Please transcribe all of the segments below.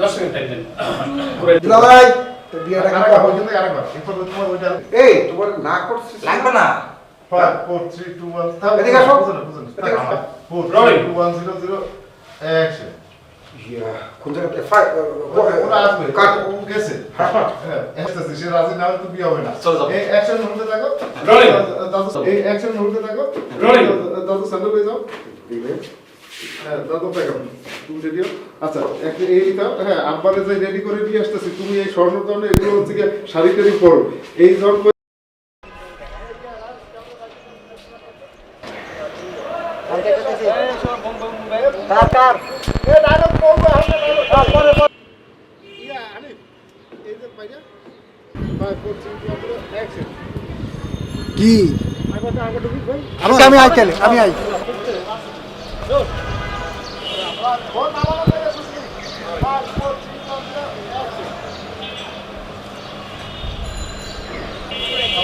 দশ second time দেন দুলাভাই বিয়েটা? আরেকবার। এরপর তোমার ওইটা এই তোমার না করছিস? লাগবে না। থাকো। হয়ে দাদু, আচ্ছা, হ্যাঁ, আব্বারে যে ready করে দিয়ে আসতেছি, তুমি এই স্বর্ণ এগুলো হচ্ছে গিয়ে শাড়ি টাড়ি পরো। এই জন কি? আমি আমি আই কেন আমি আই সেলফি সাইজ হ্যাঁ ওদিকে দেখেন রোল দাও চিহ্ন ওকে আচ্ছা ওই বসার তিনটে শট লাগবে অ্যাকশন কোন জায়গা থেকে ওই শুয়ে দিয়া মানে ঠিক আছে শুরু থেকে দিয়ে যাব দেখেছি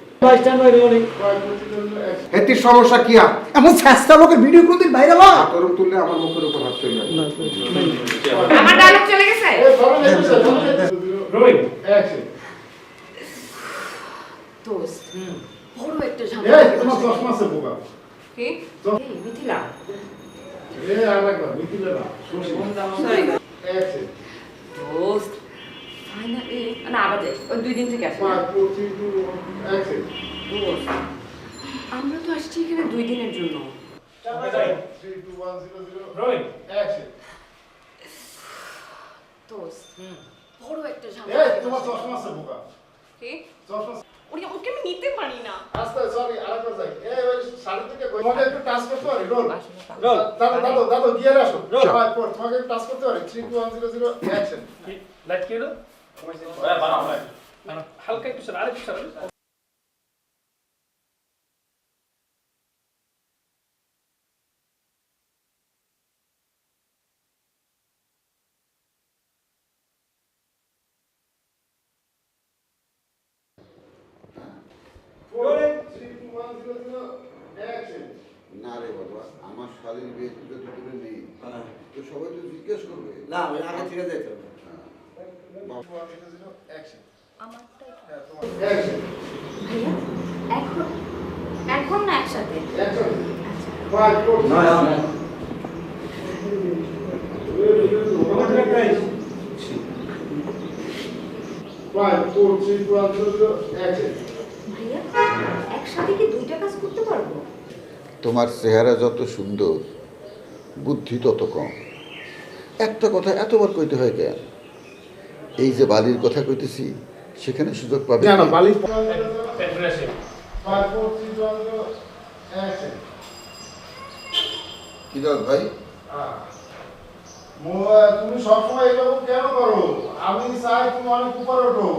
হেতির সমস্যা কি আর? এমন চেষ্টা লোকের ভিডিও কোনদিন বাইরে বা আতরম তুললে আমার মুখের উপর হাত চলে যাবে। আমার ডায়লগ চলে গেছে? না অ্যাকশন দোস্ত বড় একটা ঝামেলা এই তোমার চশমা আছে বোকা। কি? মিথিলা। এই আরেকবার মিথিলে না সরি অ্যাকশন না আবার ওই দুই দিন থেকে আমরা তো আসছি এখানে দুই দিনের জন্য। Three two one zero zero rolling action দোস্ত বড় একটা ঝামেলা তোমার চশমা আছে বোকা। কি? চশমা ওরে ওকে আমি নিতে পারি না। আস্তে সরি আরেকবার যাই। এই ওই শাড়ি থেকে কই তোমাকে একটু টাচ করতে পারি? রোল। রোল। দাদা দাদা দাদা আসো. ফাইভ ফোর তোমাকে একটু টাচ করতে পারি। Three two one zero zero action light কি হলো? একটু স্যার আরেকটু স্যার না রে বাবা আমার শালীর বিয়ে তো দূরে নেই। তো সবাই তো জিজ্ঞেস করবে। না আমি আগে থেকে যেতে হবে। এখন এখন না একসাথে? তোমার চেহারা যত সুন্দর বুদ্ধি তত কম। একটা কথা এতবার কইতে হয় কেন? এই যে বালির কথা কইতেছি সেখানে সুযোগ পাবে। না? বালি ভাই? তুমি সবসময় এরকম কেন করো? আমি চাই তুমি অনেক উপরে ওঠো।